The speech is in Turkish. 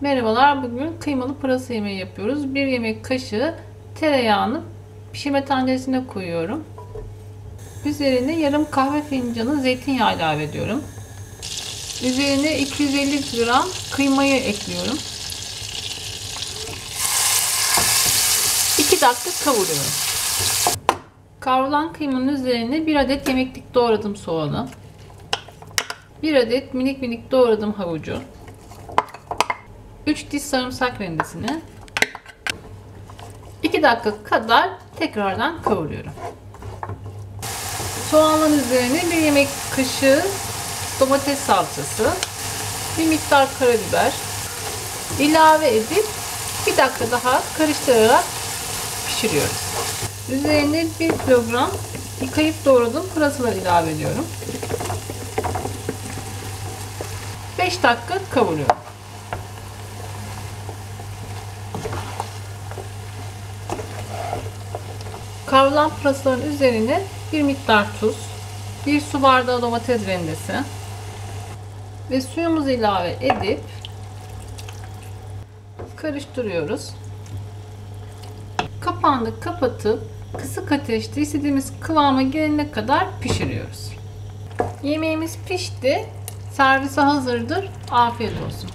Merhabalar, bugün kıymalı pırasa yemeği yapıyoruz. Bir yemek kaşığı tereyağını pişirme tenceresine koyuyorum. Üzerine yarım kahve fincanı zeytinyağı ilave ediyorum. Üzerine 250 gram kıymayı ekliyorum. 2 dakika kavuruyorum. Kavrulan kıymanın üzerine 1 adet yemeklik doğradım soğanı. 1 adet minik minik doğradım havucu. 3 diş sarımsak rendesini 2 dakika kadar tekrardan kavuruyorum. Soğanın üzerine bir yemek kaşığı domates salçası, bir miktar karabiber ilave edip bir dakika daha karıştırarak pişiriyoruz. Üzerine 1 kilogram yıkayıp doğradığım pırasalar ilave ediyorum. 5 dakika kavuruyorum. Kavrulan pırasaların üzerine bir miktar tuz, bir su bardağı domates rendesi ve suyumuzu ilave edip karıştırıyoruz. Kapağını kapatıp kısık ateşte istediğimiz kıvama gelene kadar pişiriyoruz. Yemeğimiz pişti. Servise hazırdır. Afiyet olsun.